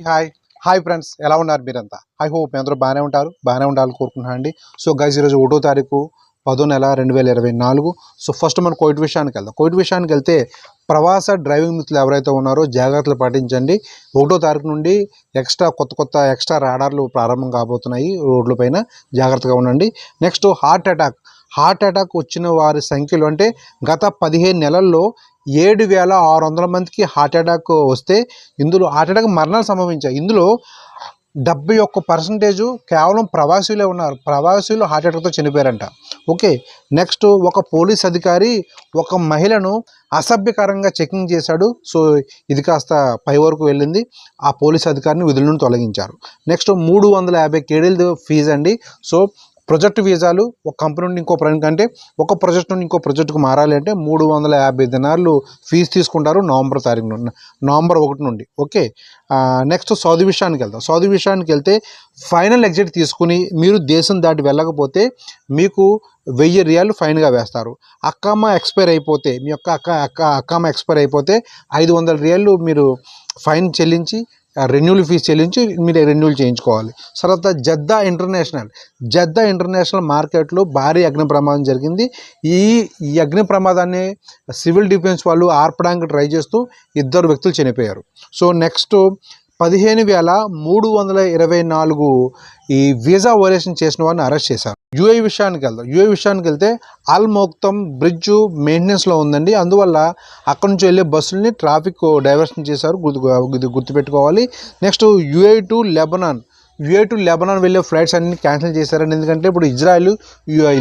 Hi. Hi friends ఎలా ఉన్నారు మీరంతా? ఐ హోప్ మీ అందరూ బాగానే ఉంటారు బాగానే ఉండాలని కోరుకుంటున్నాను అండి సో గైజ్ ఈరోజు ఒకటో తారీఖు పదో నెల రెండు వేల ఇరవై నాలుగు. సో ఫస్ట్ మనం కోవిడ్ విషయానికి వెళ్దాం. కోవిడ్ విషయానికి వెళ్తే ప్రవాస డ్రైవింగ్ మిత్రులు ఎవరైతే ఉన్నారో జాగ్రత్తలు పాటించండి. ఒకటో తారీఖు నుండి ఎక్స్ట్రా కొత్త కొత్త ఎక్స్ట్రా రాడార్లు ప్రారంభం కాబోతున్నాయి రోడ్ల పైన. జాగ్రత్తగా ఉండండి. Next heart attack heart attack వచ్చిన వారి సంఖ్యలు అంటే గత పదిహేను నెలల్లో ఏడు వేల ఆరు వందల మందికి హార్ట్ అటాక్ వస్తే ఇందులో హార్ట్ అటాక్ మరణాలు సంభవించాయి. ఇందులో డెబ్బై ఒక్క పర్సంటేజు కేవలం ప్రవాసీలే ఉన్నారు. ప్రవాసీలు హార్ట్ అటాక్తో చనిపోయారంట. ఓకే నెక్స్ట్ ఒక పోలీస్ అధికారి ఒక మహిళను అసభ్యకరంగా చెకింగ్ చేశాడు. సో ఇది కాస్త పై వరకు వెళ్ళింది. ఆ పోలీస్ అధికారిని విధుల నుండి తొలగించారు. నెక్స్ట్ మూడు వందల యాభై కేడీలు ఫీజు అండి. సో ప్రొజెక్ట్ వీసాలు ఒక కంపెనీ నుండి ఇంకో ప్రాంతం అంటే ఒక ప్రాజెక్ట్ నుండి ఇంకో ప్రాజెక్టుకు మారాలి అంటే మూడు వందల యాభై దినాలు ఫీజు తీసుకుంటారు నవంబర్ తారీఖు నుండి నవంబర్ ఒకటి నుండి. ఓకే? నెక్స్ట్ సౌదీ విషయానికి వెళ్దాం. సౌదీ విషయానికి వెళ్తే ఫైనల్ ఎగ్జిట్ తీసుకుని మీరు దేశం దాటి వెళ్ళకపోతే మీకు వెయ్యి రియాలు ఫైన్గా వేస్తారు. అక్కమ్మ ఎక్స్పైర్ అయిపోతే మీ యొక్క అక్క అక్క అక్కమ్మ ఎక్స్పైర్ అయిపోతే ఐదు వందల రియాలు మీరు ఫైన్ చెల్లించి రెన్యూల్ ఫీజు చెల్లించి మీరు రెన్యూల్ చేయించుకోవాలి. తర్వాత జద్దా ఇంటర్నేషనల్ జద్దా ఇంటర్నేషనల్ మార్కెట్లో భారీ అగ్ని ప్రమాదం జరిగింది. ఈ ఈ అగ్ని ప్రమాదాన్ని సివిల్ డిఫెన్స్ వాళ్ళు ఆర్పడానికి ట్రై చేస్తూ ఇద్దరు వ్యక్తులు చనిపోయారు. సో నెక్స్ట్ పదిహేను వేల మూడు వందల ఇరవై నాలుగు ఈ వీసా వైలేషన్ చేసిన వారిని అరెస్ట్ చేశారు. యుఏ విషయానికి వెళ్దాం. యుఏ విషయానికి వెళ్తే అల్ మోక్తం బ్రిడ్జ్ మెయింటెనెన్స్లో ఉందండి. అందువల్ల అక్కడి నుంచి వెళ్ళే బస్సుల్ని ట్రాఫిక్ డైవర్షన్ చేశారు. గుర్తు గుర్తుపెట్టుకోవాలి. Next UAE to Lebanon. UAE to Lebanon వెళ్ళే ఫ్లైట్స్ అన్ని క్యాన్సిల్ చేశారండి ఎందుకంటే ఇప్పుడు ఇజ్రాయెల్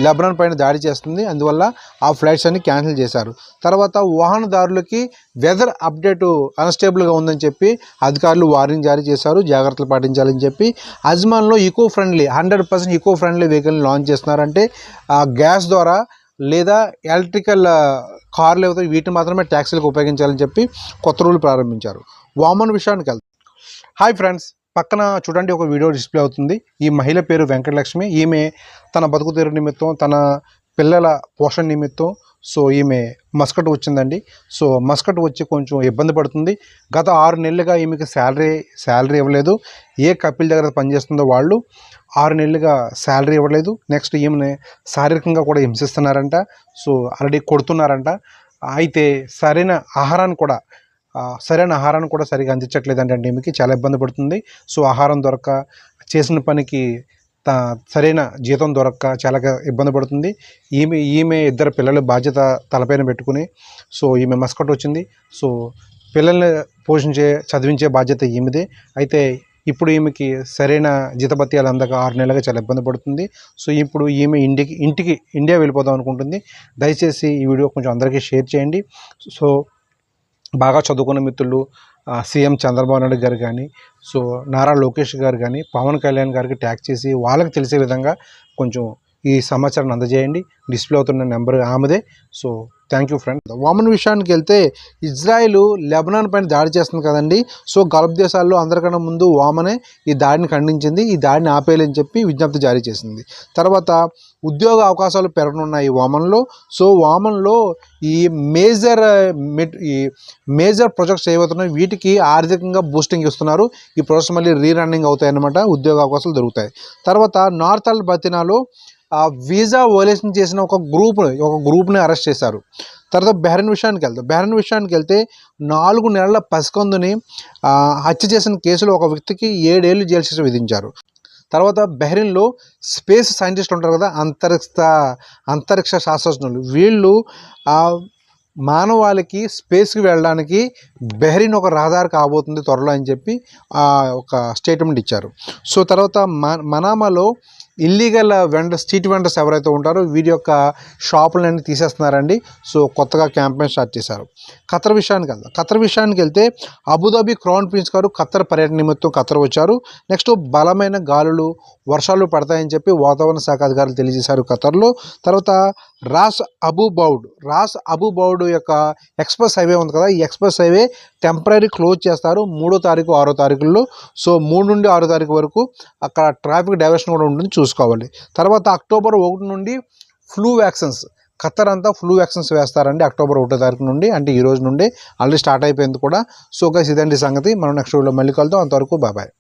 లెబనాన్ పైన దాడి చేస్తుంది. అందువల్ల ఆ ఫ్లైట్స్ అన్ని క్యాన్సిల్ చేశారు. తర్వాత వాహనదారులకి వెదర్ అప్డేట్ అన్స్టేబుల్గా ఉందని చెప్పి అధికారులు వార్నింగ్ జారీ చేశారు. జాగ్రత్తలు పాటించాలని చెప్పి అజ్మాన్లో eco friendly hundred percent eco friendly వెహికల్ని లాంచ్ చేస్తున్నారంటే ఆ గ్యాస్ ద్వారా లేదా ఎలక్ట్రికల్ కార్లు ఏవైతే వీటిని మాత్రమే ట్యాక్సీలకు ఉపయోగించాలని చెప్పి కొత్త రూల్ ప్రారంభించారు. వామన్ విషయానికి వెళ్తాం. Hi friends. పక్కన చూడండి ఒక వీడియో డిస్ప్లే అవుతుంది. ఈ మహిళ పేరు వెంకటలక్ష్మి. ఈమె తన బతుకుతీరు నిమిత్తం తన పిల్లల పోషణ నిమిత్తం సో ఈమె మస్కట్ వచ్చిందండి. సో మస్కట్ వచ్చి కొంచెం ఇబ్బంది పడుతుంది. గత ఆరు నెలలుగా ఈమెకి శాలరీ శాలరీ ఇవ్వలేదు. ఏ కపిల్ దగ్గర పనిచేస్తుందో వాళ్ళు ఆరు నెలలుగా శాలరీ ఇవ్వలేదు. నెక్స్ట్ ఈమెని శారీరకంగా కూడా హింసిస్తున్నారంట. So already కొడుతున్నారంట. అయితే సరైన ఆహారాన్ని కూడా సరైన ఆహారాన్ని కూడా సరిగా అందించట్లేదంటే అంటే ఈమెకి చాలా ఇబ్బంది పడుతుంది. సో ఆహారం దొరక్క చేసిన పనికి త సరైన జీతం దొరక్క చాలా ఇబ్బంది పడుతుంది. ఈమె ఈమె ఇద్దరు పిల్లల బాధ్యత తలపైన పెట్టుకుని సో ఈమె మస్కట్ వచ్చింది. సో పిల్లల్ని పోషించే చదివించే బాధ్యత ఈమెదే. అయితే ఇప్పుడు ఈమెకి సరైన జీతభత్యాలు అందక ఆరు నెలలుగా చాలా ఇబ్బంది పడుతుంది. సో ఇప్పుడు ఈమె ఇంటికి ఇంటికి ఇండియా వెళ్ళిపోదాం అనుకుంటుంది. దయచేసి ఈ వీడియో కొంచెం అందరికీ షేర్ చేయండి. సో బాగా చదువుకున్న మిత్రులు సీఎం చంద్రబాబు నాయుడు గారు కానీ సో నారా లోకేష్ గారు కానీ పవన్ కళ్యాణ్ గారికి ట్యాగ్ చేసి వాళ్ళకి తెలిసే విధంగా కొంచెం ఈ సమాచారాన్ని అందజేయండి. డిస్ప్లే అవుతున్న నెంబర్ ఆమెదే. So thank you friend Oman విషయానికి వెళ్తే ఇజ్రాయిల్ లెబనాన్ పైన దాడి చేస్తుంది కదండి. సో గల్ఫ్ దేశాల్లో అందరికన్నా ముందు వామనే ఈ దాడిని ఖండించింది. ఈ దాడిని ఆపేయాలని చెప్పి విజ్ఞప్తి జారీ చేసింది. తర్వాత ఉద్యోగ అవకాశాలు పెరగనున్నాయి వామన్లో. సో వామన్లో ఈ మేజర్ మెట్ ఈ మేజర్ ప్రాజెక్ట్స్ ఏవవుతున్నాయి వీటికి ఆర్థికంగా బూస్టింగ్ ఇస్తున్నారు. ఈ ప్రాజెక్ట్స్ మళ్ళీ రీరన్నింగ్ అవుతాయి అన్నమాట ఉద్యోగ అవకాశాలు దొరుకుతాయి. తర్వాత నార్త్ అల్ బతినాలో ఆ వీసా వయలేషన్ చేసిన ఒక గ్రూప్ ఒక గ్రూప్ని అరెస్ట్ చేశారు. తర్వాత బెహ్రెన్ విషయానికి వెళ్తాం బెహ్రెన్ విషయానికి వెళ్తే నాలుగు నెలల పసికందుని హత్య చేసిన కేసులో ఒక వ్యక్తికి ఏడేళ్ళు జైలు శిక్ష విధించారు. తర్వాత బెహ్రెన్లో స్పేస్ సైంటిస్టులు ఉంటారు కదా అంతరిక్ష అంతరిక్ష శాస్త్రజ్ఞులు. వీళ్ళు మానవాళికి స్పేస్కి వెళ్ళడానికి బెహ్రీన్ ఒక రహదారి కాబోతుంది త్వరలో అని చెప్పి ఒక స్టేట్మెంట్ ఇచ్చారు. సో తర్వాత మనామాలో ఇల్లీగల్ వెండర్ స్ట్రీట్ వెండర్స్ ఎవరైతే ఉంటారో వీరి యొక్క షాపులన్నీ తీసేస్తున్నారండి. సో కొత్తగా క్యాంపెయిన్ స్టార్ట్ చేశారు. ఖతర్ విషయానికి వెళ్దాం. ఖతర్ విషయానికి వెళ్తే అబుదాబి క్రౌన్ ప్రిన్స్ గారు ఖతర్ పర్యటన నిమిత్తం ఖతర్ వచ్చారు. నెక్స్ట్ బలమైన గాలులు వర్షాలు పడతాయని చెప్పి వాతావరణ శాఖ అధికారులు తెలియజేశారు ఖతర్లో. తర్వాత Ras Abu Aboud Ras Abu Aboud యొక్క ఎక్స్ప్రెస్ హైవే ఉంది కదా ఈ ఎక్స్ప్రెస్ హైవే టెంపరీ క్లోజ్ చేస్తారు మూడో తారీఖు ఆరో తారీఖుల్లో. సో మూడు నుండి ఆరో తారీఖు వరకు అక్కడ ట్రాఫిక్ డైవర్షన్ కూడా ఉంటుంది. చూసుకోవాలి. తర్వాత అక్టోబర్ ఒకటి నుండి ఫ్లూ వ్యాక్సిన్స్ ఖత్తర్ అంతా ఫ్లూ వ్యాక్సిన్స్ వేస్తారండి అక్టోబర్ ఒకటో తారీఖు నుండి అంటే ఈ రోజు నుండి ఆల్రెడీ స్టార్ట్ అయిపోయింది కూడా. సో గైస్ ఇదండి సంగతి. మనం నెక్స్ట్ వీడియోలో మళ్ళీ కలుద్దాం. అంతవరకు బాబాయ్